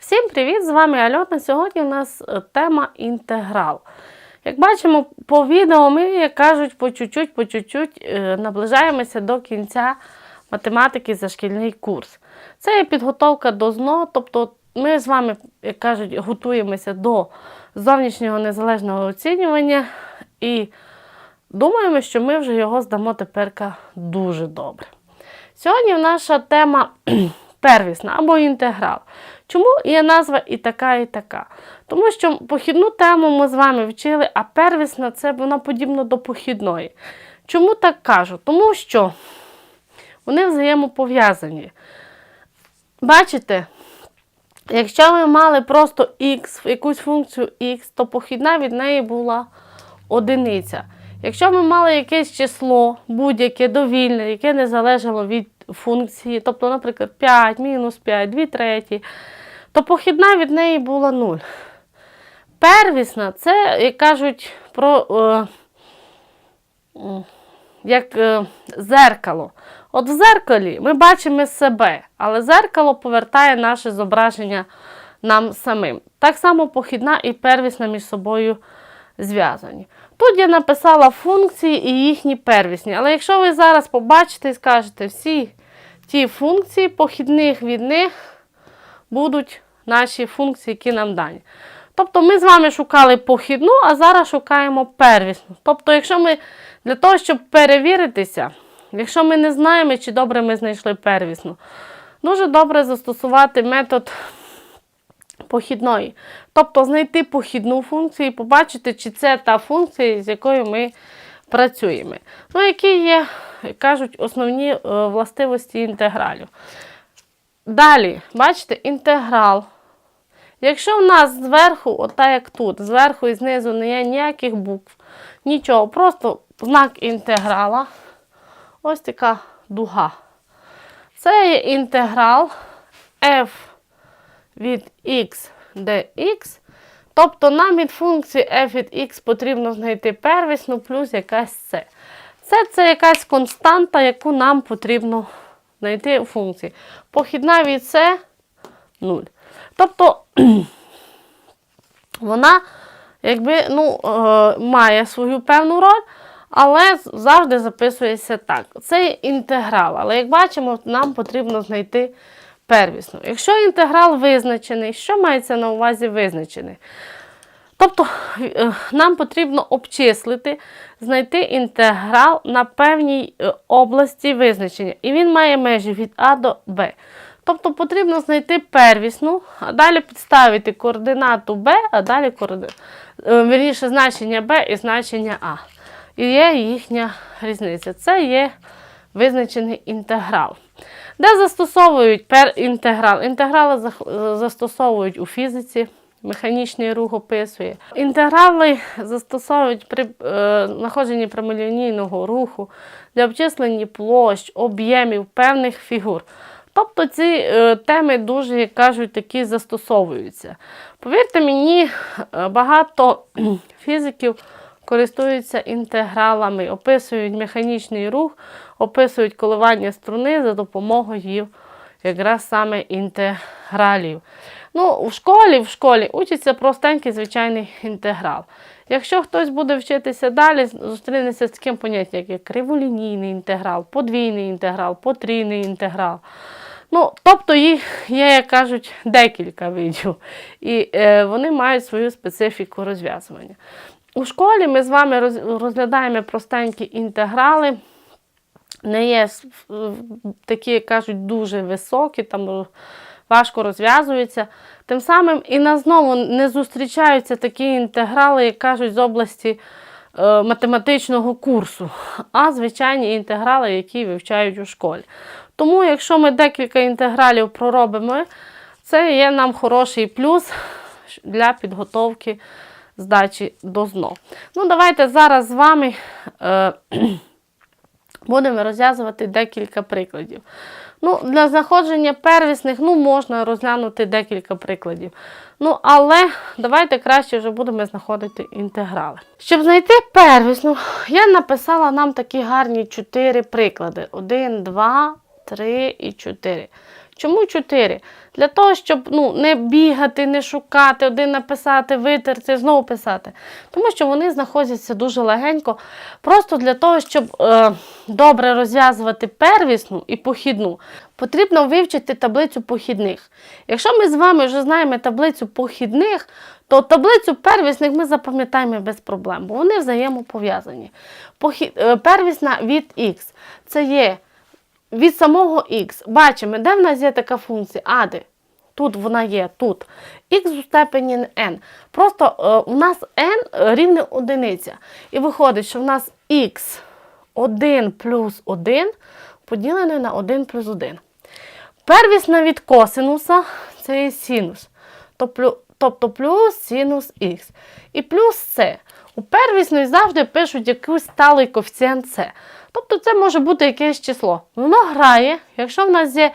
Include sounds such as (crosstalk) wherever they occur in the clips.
Всім привіт! З вами Альона. Сьогодні у нас е, тема інтеграл. Як бачимо по відео, ми, як кажуть, по чуть-чуть, по чуть-чуть е, наближаємося до кінця математики за шкільний курс. Це є підготовка до ЗНО, тобто ми з вами, як кажуть, готуємося до зовнішнього незалежного оцінювання і думаємо, що ми вже його здамо теперка дуже добре. Сьогодні наша тема (clears throat) первісна або інтеграл. Чому є назва і така, і така? Тому що похідну тему ми з вами вчили, а первісна це вона подібна до похідної. Чому так кажу? Тому що вони взаємопов'язані. Бачите, якщо ми мали просто x, якусь функцію x, то похідна від неї була одиниця. Якщо ми мали якесь число, будь-яке довільне, яке не залежало від функції, тобто, наприклад, 5, мінус 5, 2 треті, то похідна від неї була 0. Первісна це, як кажуть, про е, як е, зеркало. От в зеркалі ми бачимо себе, але зеркало повертає наше зображення нам самим. Так само похідна і первісна між собою зв'язані. Тут я написала функції і їхні первісні. Але якщо ви зараз побачите і скажете, всі ті функції похідних від них будуть наші функції, які нам дані. Тобто ми з вами шукали похідну, а зараз шукаємо первісну. Тобто, якщо ми для того, щоб перевіритися, якщо ми не знаємо, чи добре ми знайшли первісну, дуже добре застосувати метод похідної. Тобто знайти похідну функцію і побачити, чи це та функція, з якою ми працюємо. Ну, які є, кажуть, основні е, властивості інтегралів. Далі, бачите, інтеграл. Якщо в нас зверху, ота як тут, зверху і знизу не є ніяких букв, нічого, просто знак інтеграла. Ось така дуга. Це є інтеграл f від x dx. Тобто нам від функції f від x потрібно знайти первісну плюс якась c. Це це якась константа, яку нам потрібно знайти функції. Похідна від c 0. Тобто (clears throat) вона якби, ну, е, має свою певну роль, але завжди записується так. Це інтеграл. Але як бачимо, нам потрібно знайти первісну. Якщо інтеграл визначений, що мається на увазі визначений? Тобто е, нам потрібно обчислити, знайти інтеграл на певній е, області визначення. І він має межі від А до Б. Тобто потрібно знайти первісну, а далі підставити координату Б, а далі коорди... е, значення Б і значення А. І є їхня різниця. Це є визначений інтеграл. Де застосовують пер інтеграл? Інтеграли застосовують у фізиці, механічний рух описує. Інтеграли застосовують при е, знаходженні прямолінійного руху для обчислення площ, об'ємів певних фігур. Тобто ці е, теми дуже, як кажуть, такі застосовуються. Повірте мені, е, багато (clears throat) фізиків користуються інтегралами, описують механічний рух, описують коливання струни за допомогою якраз саме інтегралів. Ну, в школі, в школі учиться простенький звичайний інтеграл. Якщо хтось буде вчитися далі, зустрінеться з таким поняттям, як криволінійний інтеграл, подвійний інтеграл, потрійний інтеграл. Ну, тобто їх є, як кажуть, декілька видів. І е, вони мають свою специфіку розв'язування. У школі ми з вами розглядаємо простенькі інтеграли. Не є такі, кажуть, дуже високі, там важко розв'язуються. Тим самим і на знову не зустрічаються такі інтеграли, як кажуть, з області е, математичного курсу, а звичайні інтеграли, які вивчають у школі. Тому, якщо ми декілька інтегралів проробимо, це є нам хороший плюс для підготовки здачі до ЗНО. Ну, давайте зараз з вами е, будемо розв'язувати декілька прикладів. Ну, для знаходження первісних ну, можна розглянути декілька прикладів. Ну, але давайте краще вже будемо знаходити інтеграли. Щоб знайти первісну, я написала нам такі гарні чотири приклади: 1, 2, 3 і 4. Чому 4? Для того, щоб ну, не бігати, не шукати, один написати, витерти, знову писати. Тому що вони знаходяться дуже легенько. Просто для того, щоб е, добре розв'язувати первісну і похідну, потрібно вивчити таблицю похідних. Якщо ми з вами вже знаємо таблицю похідних, то таблицю первісних ми запам'ятаємо без проблем, бо вони взаємопов'язані. Похід, е, первісна від х це є від самого х. Бачимо, де в нас є така функція ади. Тут вона є, тут. х у степені n. Просто е, у нас n рівне одиниця. І виходить, що в нас х 1 плюс 1 поділене на 1 плюс 1. Первісна від косинуса це є синус. Тобто, плюс синус х. І плюс це. У первісної завжди пишуть якийсь сталий коефіцієнт С. Тобто це може бути якесь число. Воно грає, якщо в нас є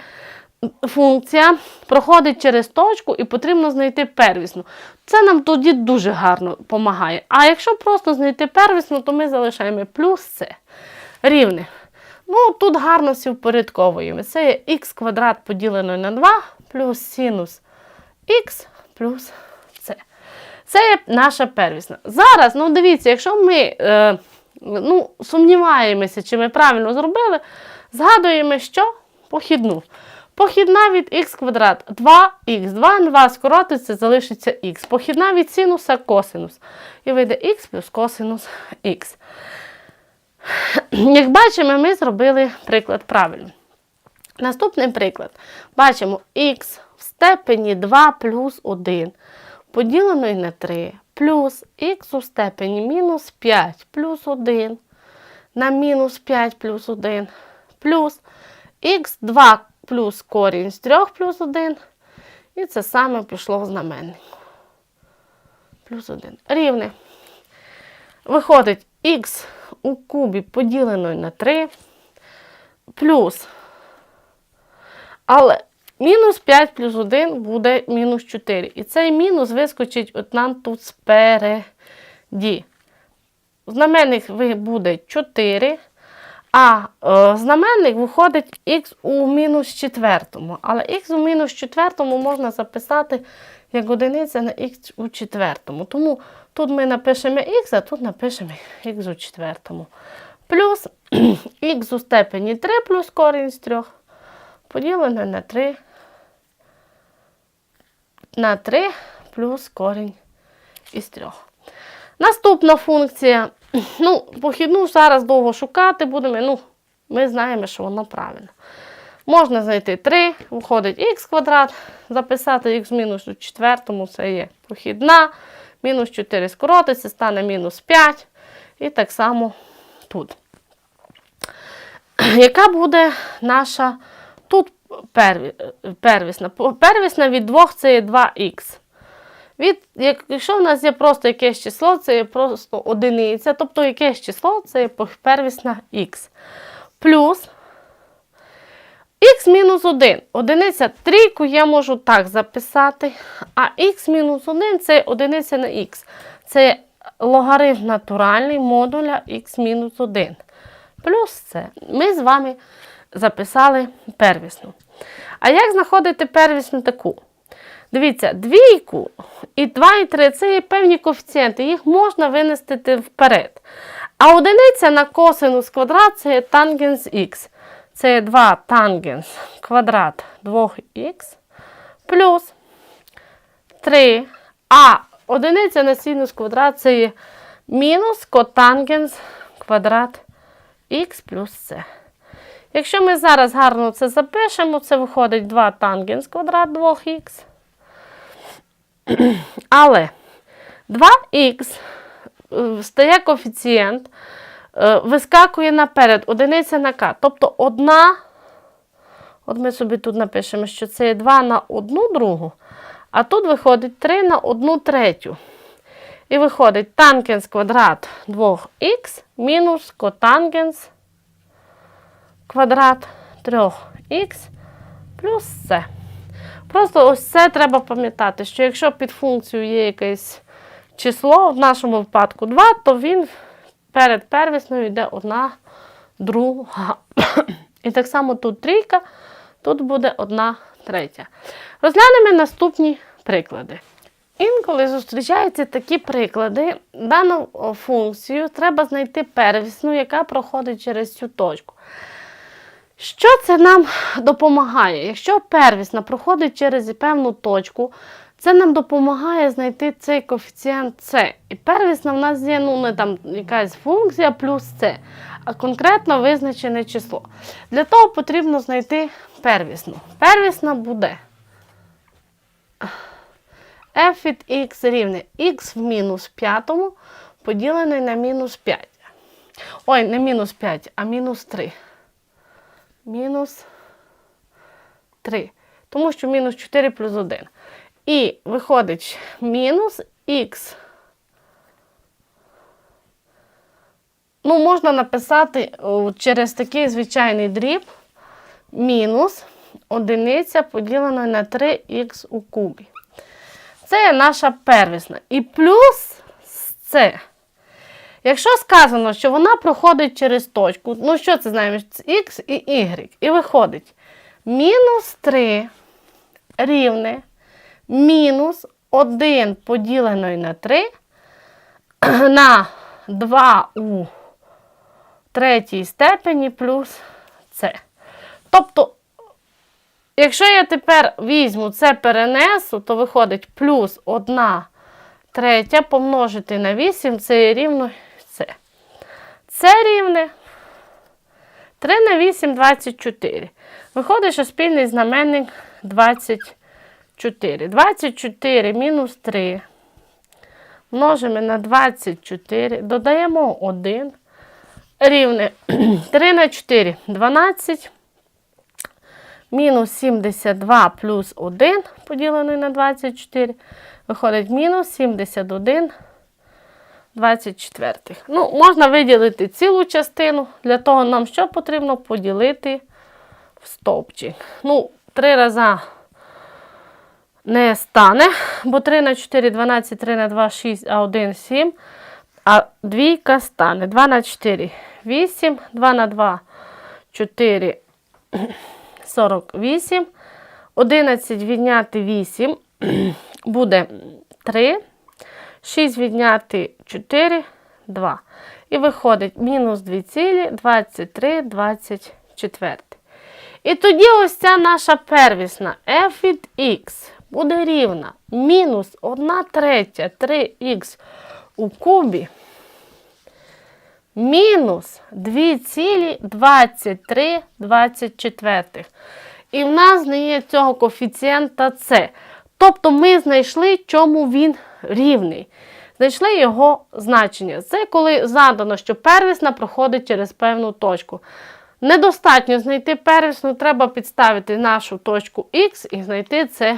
функція, проходить через точку і потрібно знайти первісну. Це нам тоді дуже гарно допомагає. А якщо просто знайти первісну, то ми залишаємо плюс С. Рівне. Ну, тут гарно всі впорядковуємо. Це є х квадрат поділено на 2 плюс синус х плюс С. Це є наша первісна. Зараз, ну дивіться, якщо ми е, ну, сумніваємося, чи ми правильно зробили, згадуємо, що похідну. Похідна від х квадрат 2х, 2 на 2 скоротиться, залишиться х. Похідна від синуса косинус. І вийде х плюс косинус х. (clears throat) Як бачимо, ми зробили приклад правильно. Наступний приклад. Бачимо х в степені 2 плюс 1 поділено на 3 плюс х у степені мінус 5 плюс 1 на мінус 5 плюс 1 плюс х2 плюс корінь з 3 плюс 1. І це саме пішло в знаменник. Плюс 1. Рівне. Виходить х у кубі поділено на 3 плюс. Але мінус 5 плюс 1 буде мінус 4. І цей мінус вискочить от нам тут спереді. Знаменник буде 4, а е, знаменник виходить х у мінус четвертому. Але х у мінус четвертому можна записати як одиниця на х у четвертому. Тому тут ми напишемо х, а тут напишемо х у четвертому. Плюс (clears throat) х у степені 3 плюс корінь з 3 поділене на 3 на 3 плюс корінь із 3. Наступна функція. Ну, похідну зараз довго шукати будемо. Ну, ми знаємо, що воно правильно. Можна знайти 3, виходить х квадрат, записати х мінус у четвертому, це є похідна. Мінус 4 скоротиться, стане мінус 5. І так само тут. Яка буде наша тут перві- первісна? Первісна від 2 це є 2х. Від, якщо в нас є просто якесь число, це є просто одиниця, тобто якесь число це є первісна х. Плюс х мінус 1. Одиниця трійку я можу так записати. А х мінус 1 це одиниця на х. Це логарифм натуральний модуля х мінус 1. Плюс це. Ми з вами записали первісну. А як знаходити первісну таку? Дивіться, двійку і 2 і 3 це є певні коефіцієнти, їх можна винести вперед. А одиниця на косинус квадрат це є тангенс х. Це є 2 тангенс квадрат 2х плюс 3. А одиниця на синус квадрат це є мінус котангенс квадрат х плюс c. Якщо ми зараз гарно це запишемо, це виходить 2 тангенс квадрат 2х. (clears throat) Але 2х е, стає коефіцієнт, е, вискакує наперед, одиниця на k. Тобто одна, от ми собі тут напишемо, що це є 2 на 1 другу, а тут виходить 3 на 1 третю. І виходить тангенс квадрат 2х мінус котангенс квадрат 3х плюс c. Просто ось це треба пам'ятати, що якщо під функцією є якесь число, в нашому випадку 2, то він перед первісною йде одна друга. І так само тут трійка, тут буде одна третя. Розглянемо наступні приклади. Інколи зустрічаються такі приклади. Дану функцію треба знайти первісну, яка проходить через цю точку. Що це нам допомагає? Якщо первісна проходить через певну точку, це нам допомагає знайти цей коефіцієнт С. І первісна в нас є ну, не там якась функція плюс С, а конкретно визначене число. Для того потрібно знайти первісну. Первісна буде f від x рівне x в мінус п'ятому поділений на мінус 5. Ой, не мінус 5, а мінус 3. Мінус 3. Тому що мінус 4 плюс 1. І виходить мінус х. Ну, можна написати через такий звичайний дріб мінус одиниця поділена на 3х у кубі. Це наша первісна. І плюс це. Якщо сказано, що вона проходить через точку, ну що це знаємо? Х і Y. І виходить мінус 3 рівне мінус 1 поділеної на 3 (clears throat) на 2 у третій степені плюс С. Тобто, якщо я тепер візьму це перенесу, то виходить плюс 1 третя помножити на 8, це рівно. Це рівне 3 на 8 24. Виходить, що спільний знаменник 24. 24 мінус 3. Множимо на 24, додаємо 1. Рівне (clears throat) 3 на 4 12. Мінус 72 плюс 1 поділений на 24. Виходить мінус 71 24. Ну, можна виділити цілу частину. Для того нам що потрібно поділити в стовпчик. Ну, три рази не стане, бо 3 на 4 12, 3 на 2 6, а 1 7. А двійка стане. 2 на 4 8, 2 на 2 4 48. 11 відняти 8 (coughs) буде 3. 6 відняти 4 2. І виходить мінус 2 цілі 23, 24. І тоді ось ця наша первісна f від x буде рівна мінус 1 третя 3х у кубі мінус 2,23 24. І в нас не є цього коефіцієнта С. Тобто ми знайшли, чому він рівний. Знайшли його значення. Це коли задано, що первісна проходить через певну точку. Недостатньо знайти первісну, треба підставити нашу точку Х і знайти це,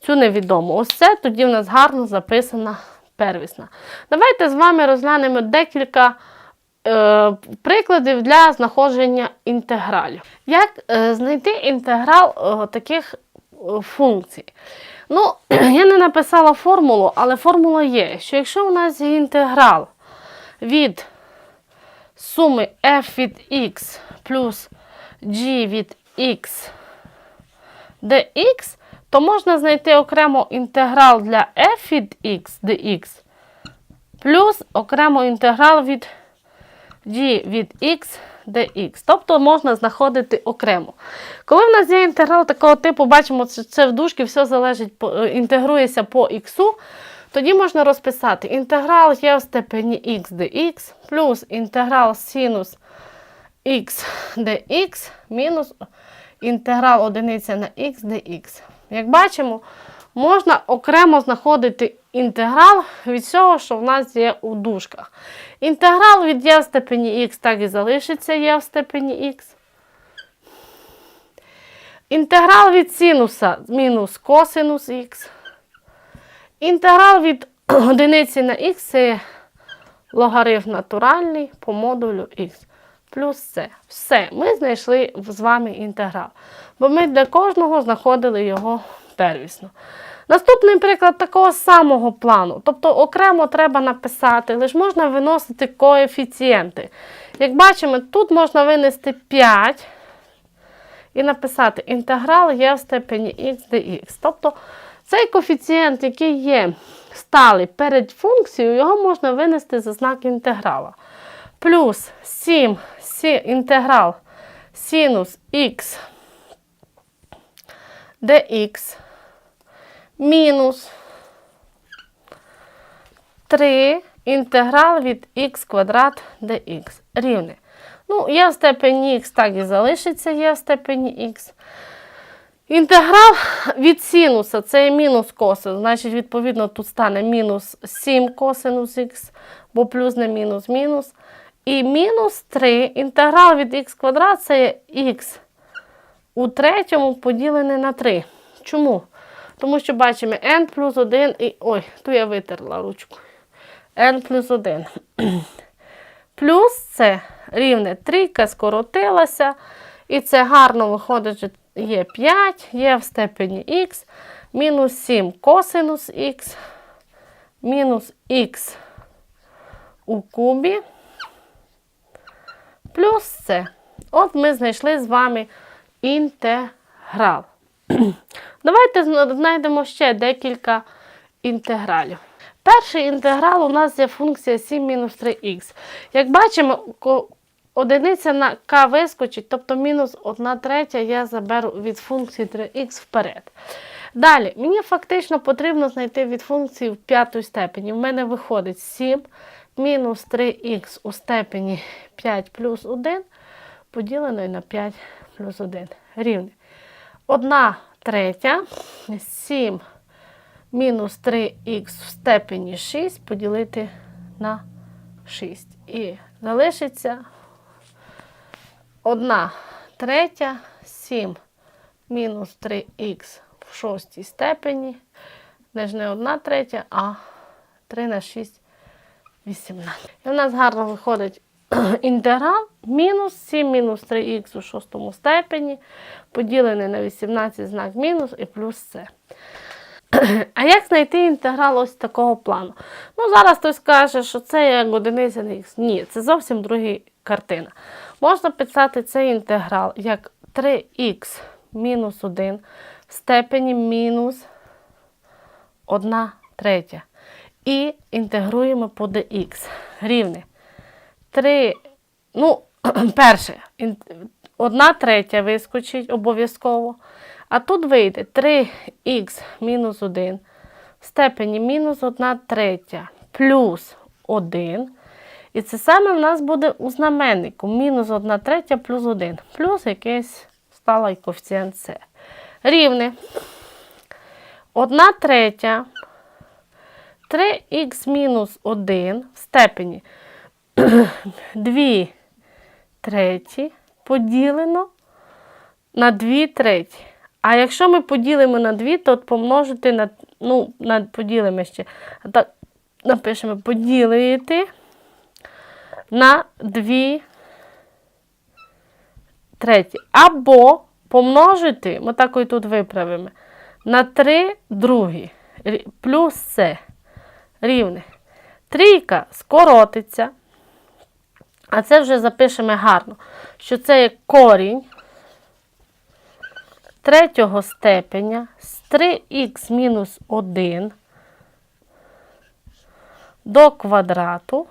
цю невідому. Ось це тоді в нас гарно записана первісна. Давайте з вами розглянемо декілька е, прикладів для знаходження інтегралів. Як е, знайти інтеграл е, таких функцій? Ну, (clears throat) я не написала формулу, але формула є, що якщо у нас є інтеграл від суми f від x плюс g від x dx, то можна знайти окремо інтеграл для f від x dx плюс окремо інтеграл від g від x dx. Тобто можна знаходити окремо. Коли в нас є інтеграл такого типу, бачимо, що це в дужки все залежить, е, інтегрується по x, тоді можна розписати інтеграл є в степені x dx плюс інтеграл синус x dx мінус інтеграл одиниця на x dx. Як бачимо, можна окремо знаходити інтеграл від всього, що в нас є у дужках. Інтеграл від є в степені x так і залишиться є в степені x. Інтеграл від синуса мінус косинус х. Інтеграл від (clears throat) одиниці на х це логарифм натуральний по модулю х. Плюс це. Все, ми знайшли з вами інтеграл. Бо ми для кожного знаходили його первісно. Наступний приклад такого самого плану. Тобто окремо треба написати, лише можна виносити коефіцієнти. Як бачимо, тут можна винести 5. і написати інтеграл є в степені х dx. Тобто цей коефіцієнт, який є сталий перед функцією, його можна винести за знак інтеграла. Плюс 7 сі, інтеграл синус х dx мінус 3 інтеграл від х квадрат dx рівне. Ну, є в степені х, так і залишиться, є в степені х. Інтеграл від синуса це є мінус косинус, значить, відповідно, тут стане мінус 7 косинус х, бо плюс не мінус мінус. І мінус 3 інтеграл від х квадрат це є х у третьому поділене на 3. Чому? Тому що бачимо n плюс 1 і. Ой, тут я витерла ручку. n плюс 1. (clears throat) Плюс це рівне трійка скоротилася. І це гарно виходить, що є 5, є в степені х, мінус 7 косинус х, мінус х у кубі, плюс це. От ми знайшли з вами інтеграл. (clears throat) Давайте знайдемо ще декілька інтегралів. Перший інтеграл у нас є функція 7-3х. Як бачимо, одиниця на k вискочить, тобто мінус 1 третя я заберу від функції 3х вперед. Далі, мені фактично потрібно знайти від функції в п'ятій степені. В мене виходить 7 мінус 3х у степені 5 плюс 1 поділеної на 5 плюс 1 рівне. 1 третя, 7 мінус 3х в степені 6 поділити на 6. І залишиться 1 третя, 7 мінус 3х в шостій степені. Не ж не 1 третя, а 3 на 6 18. І в нас гарно виходить (clears throat) інтеграл мінус 7 мінус 3х у шостому степені, поділений на 18 знак мінус і плюс це. (clears throat) А як знайти інтеграл ось такого плану? Ну, зараз хтось каже, що це як одиниця на х. Ні, це зовсім друга картина. Можна писати цей інтеграл як 3х мінус 1 в степені мінус 1 третя. І інтегруємо по dx. Рівне 3, ну, (clears throat) перше, 1 третя вискочить обов'язково. А тут вийде 3х мінус 1 в степені мінус 1 третя плюс 1. І це саме в нас буде у знаменнику мінус 1 третя плюс 1. Плюс якийсь сталий коефіцієнт С. Рівне 1 третя 3х мінус 1 в степені (clears throat) 2 треті поділено на 2 треті. А якщо ми поділимо на 2, то помножити на, ну, на поділимо ще. Так напишемо поділити на 2 треті. Або помножити, ми так і тут виправимо, на 3 другі. Плюс це рівне. Трійка скоротиться. А це вже запишемо гарно, що це є корінь третього степеня з 3х мінус 1 до квадрату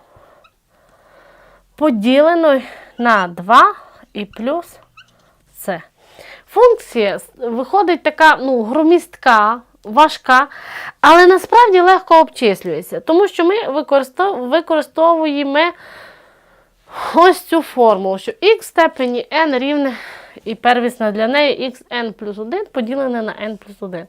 поділено на 2 і плюс це. Функція виходить така ну, громістка, важка, але насправді легко обчислюється, тому що ми використовуємо ось цю формулу, що в степені n рівне і первісна для неї xn плюс 1 поділене на n плюс 1.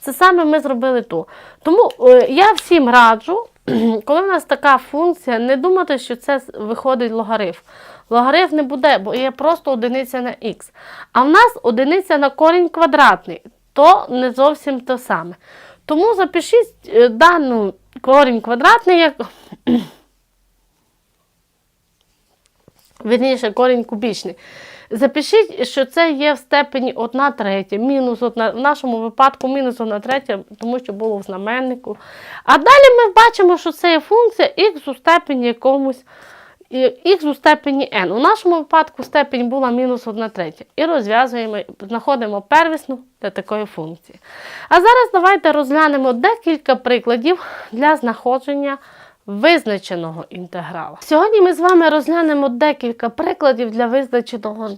Це саме ми зробили тут. Тому е, я всім раджу, (clears throat) коли в нас така функція, не думати, що це виходить логарифм. Логарифм не буде, бо є просто одиниця на х. А в нас одиниця на корінь квадратний, то не зовсім те саме. Тому запишіть е, дану корінь квадратний як (clears throat) Вірніше, корінь кубічний. Запишіть, що це є в степені 1 третя, мінус 1, в нашому випадку мінус 1 третя, тому що було в знаменнику. А далі ми бачимо, що це є функція х у степені якомусь х у степені n. У нашому випадку степень була мінус 1 третя. І розв'язуємо, знаходимо первісну для такої функції. А зараз давайте розглянемо декілька прикладів для знаходження визначеного інтеграла. Сьогодні ми з вами розглянемо декілька прикладів для визначеного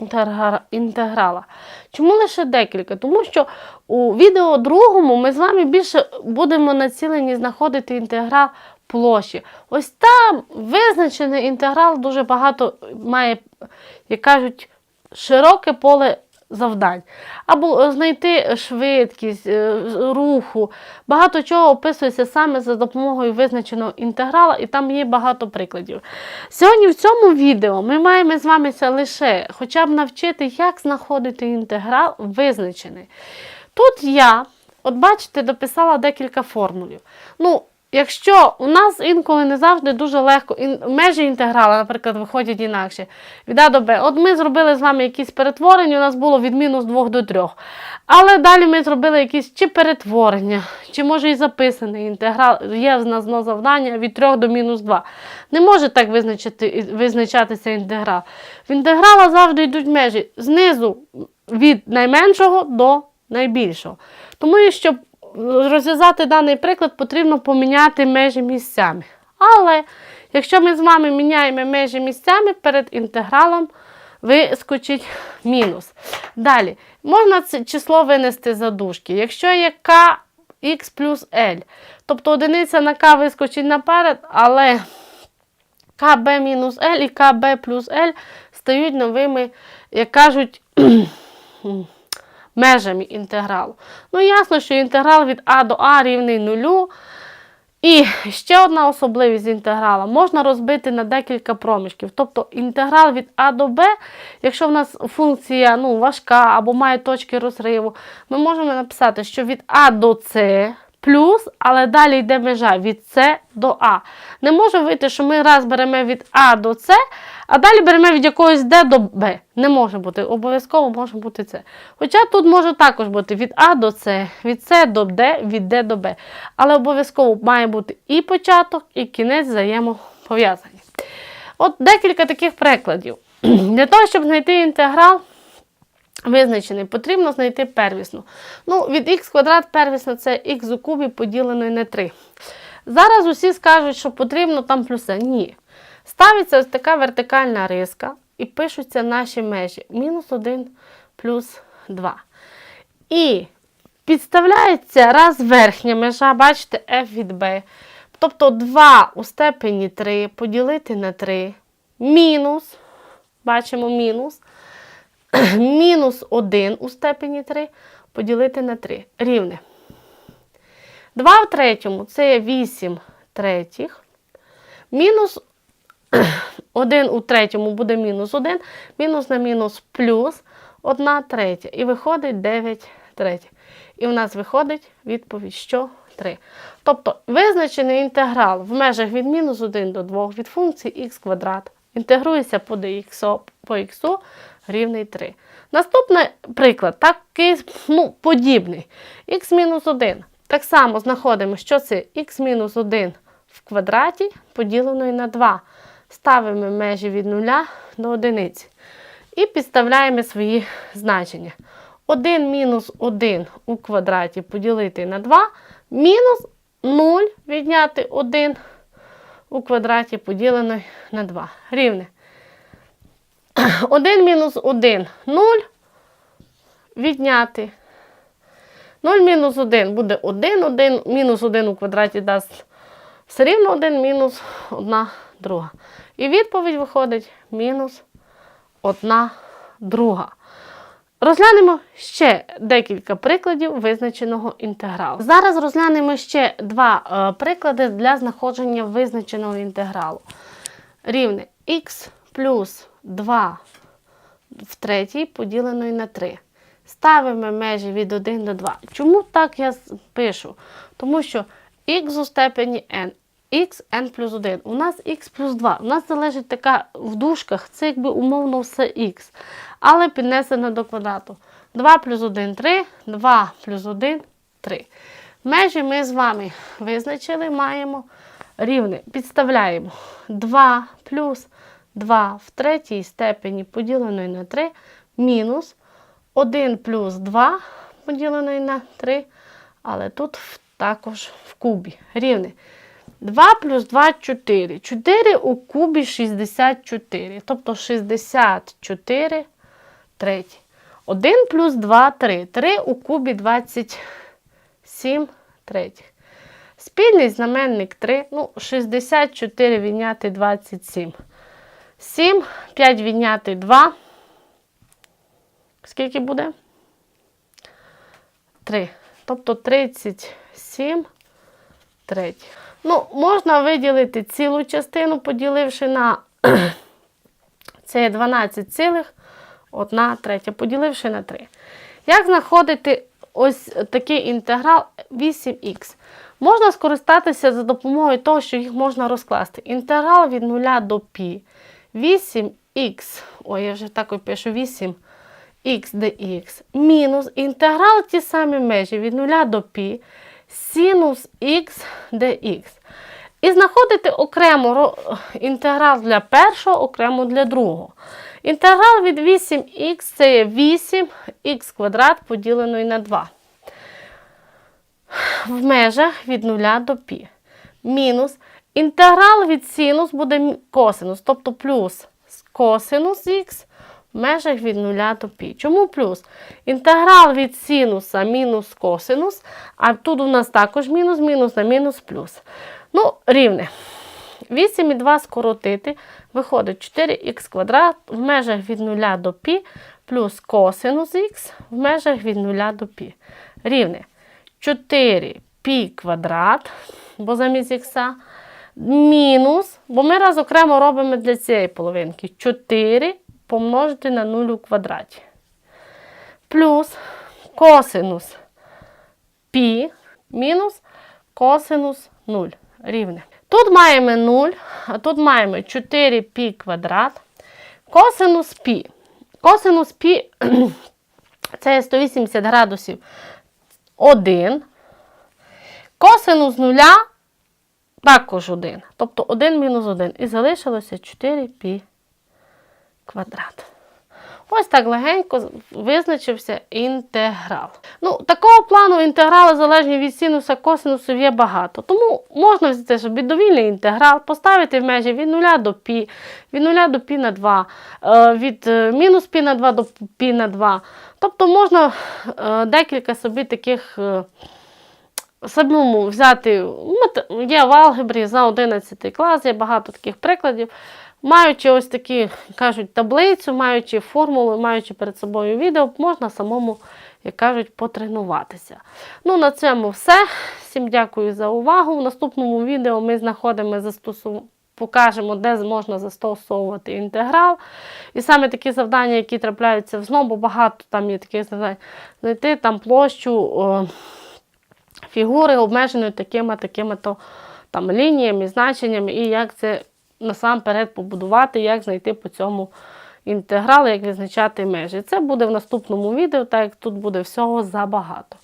інтеграла. Чому лише декілька? Тому що у відео другому ми з вами більше будемо націлені знаходити інтеграл площі. Ось там визначений інтеграл дуже багато має, як кажуть, широке поле завдань. Або е, знайти швидкість е, руху. Багато чого описується саме за допомогою визначеного інтеграла, і там є багато прикладів. Сьогодні в цьому відео ми маємо з вами лише хоча б навчити, як знаходити інтеграл визначений. Тут я, от бачите, дописала декілька формулів. Ну, Якщо у нас інколи не завжди дуже легко, ін- межі інтеграла, наприклад, виходять інакше. Від А до Б. От ми зробили з вами якісь перетворення, у нас було від мінус 2 до 3. Але далі ми зробили якісь чи перетворення, чи може і записаний інтеграл, є в нас завдання від 3 до мінус 2. Не може так визначити, визначатися інтеграл. В інтеграла завжди йдуть межі знизу від найменшого до найбільшого. Тому, щоб розв'язати даний приклад, потрібно поміняти межі місцями. Але якщо ми з вами міняємо межі місцями, перед інтегралом вискочить мінус. Далі, можна це число винести за дужки. Якщо є kx плюс L, тобто одиниця на k вискочить наперед, але КБ мінус L і КБ плюс L стають новими, як кажуть, (clears throat) межами інтегралу. Ну, ясно, що інтеграл від А до А рівний нулю. І ще одна особливість інтеграла можна розбити на декілька проміжків. Тобто інтеграл від А до Б, якщо в нас функція ну, важка або має точки розриву, ми можемо написати, що від А до С плюс, але далі йде межа від С до А. Не може вийти, що ми раз беремо від А до С, а далі беремо від якогось Д до Б. Не може бути. Обов'язково може бути С. Хоча тут може також бути від А до С, від С до Д, від Д до Б. Але обов'язково має бути і початок, і кінець взаємопов'язані. От декілька таких прикладів. (clears throat) Для того, щоб знайти інтеграл, визначений, потрібно знайти первісну. Ну, від х квадрат первісна це х у кубі поділеної на 3. Зараз усі скажуть, що потрібно там плюси. Ні. Ставиться ось така вертикальна риска і пишуться наші межі. Мінус 1 плюс 2. І підставляється раз верхня межа, бачите, f від b. Тобто 2 у степені 3 поділити на 3. Мінус, бачимо мінус. (clears throat) Мінус 1 у степені 3 поділити на 3. Рівне. 2 в третьому це є 8 третіх. Мінус (clears throat) 1 у третьому буде мінус 1, мінус на мінус плюс 1 третя. І виходить 9 третіх. І в нас виходить відповідь, що 3. Тобто визначений інтеграл в межах від мінус 1 до 2 від функції х квадрат інтегрується по dx, по х рівний 3. Наступний приклад, такий ну, подібний. х-1. Так само знаходимо, що це х-1 в квадраті поділеної на 2. Ставимо межі від 0 до 1. І підставляємо свої значення. 1 мінус 1 у квадраті поділити на 2, мінус 0 відняти 1 у квадраті поділеної на 2. Рівне. (clears throat) 1 мінус 1 0 відняти. 0 мінус 1 буде 1, 1, мінус 1 у квадраті дасть все рівно 1 мінус 1 друга. І відповідь виходить мінус 1 друга. Розглянемо ще декілька прикладів визначеного інтегралу. Зараз розглянемо ще два е, приклади для знаходження визначеного інтегралу. Рівне х плюс 2 в третій поділеної на 3. Ставимо межі від 1 до 2. Чому так я пишу? Тому що х у степені n, х n плюс 1. У нас х плюс 2. У нас залежить така в дужках, це якби умовно все х. Але піднесено до квадрату. 2 плюс 1 3, 2 плюс 1 3. Межі ми з вами визначили, маємо рівне. Підставляємо 2 плюс 2 в третій степені поділеної на 3 мінус 1 плюс 2 поділеної на 3, але тут також в кубі. Рівне. 2 плюс 2 4. 4 у кубі 64. Тобто 64 треті. 1 плюс 2 3. 3 у кубі 27 третіх. Спільний знаменник 3. Ну, 64 відняти 27. 7, 5 відняти 2. Скільки буде? 3. Тобто 37 третіх. Ну, можна виділити цілу частину, поділивши на (clears throat) це є 12 цілих 1 третя, поділивши на 3. Як знаходити ось такий інтеграл 8х? Можна скористатися за допомогою того, що їх можна розкласти. Інтеграл від 0 до π. 8х, ой, я вже так пишу 8 х dx мінус інтеграл ті самі межі від 0 до π синус х dx. І знаходити окремо інтеграл для першого, окремо для другого. Інтеграл від 8х це є 8х квадрат поділений на 2. В межах від 0 до π. Мінус інтеграл від синус буде косинус, тобто плюс косинус х в межах від 0 до π. Чому плюс? Інтеграл від синуса мінус косинус, а тут у нас також мінус, мінус на мінус плюс. Ну, рівне. 8 і 2 скоротити, виходить 4х квадрат в межах від 0 до π плюс косинус х в межах від 0 до π. Рівне 4π квадрат, бо замість х, мінус, бо ми раз окремо робимо для цієї половинки 4 помножити на 0 у квадраті. Плюс косинус пі мінус косинус 0 рівне. Тут маємо 0, а тут маємо 4π квадрат. Косинус пі. Косинус пі (clears throat) це 180 градусів 1. Косинус 0 також 1. Тобто 1 мінус 1. І залишилося 4π квадрат. Ось так легенько з- визначився інтеграл. Ну, такого плану інтеграли залежні від синуса, косинусів є багато. Тому можна взяти собі довільний інтеграл, поставити в межі від 0 до π, від 0 до π на 2, е, від е, мінус π на 2 до π на 2. Тобто можна е, декілька собі таких. е, Самому взяти, мат- є в алгебрі за 11 клас, є багато таких прикладів. Маючи ось такі, кажуть, таблицю, маючи формулу, маючи перед собою відео, можна самому, як кажуть, потренуватися. Ну, на цьому все. Всім дякую за увагу. В наступному відео ми знаходимо застосу... покажемо, де можна застосовувати інтеграл. І саме такі завдання, які трапляються в ЗНО, бо багато там є таких завдань, знайти там площу. О, фігури обмежені такими такими то там лініями, значеннями, і як це насамперед побудувати, як знайти по цьому інтеграл, як визначати межі. Це буде в наступному відео, так як тут буде всього забагато.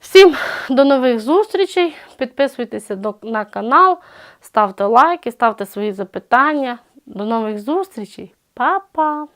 Всім до нових зустрічей. Підписуйтеся на канал, ставте лайки, ставте свої запитання. До нових зустрічей. Па-па!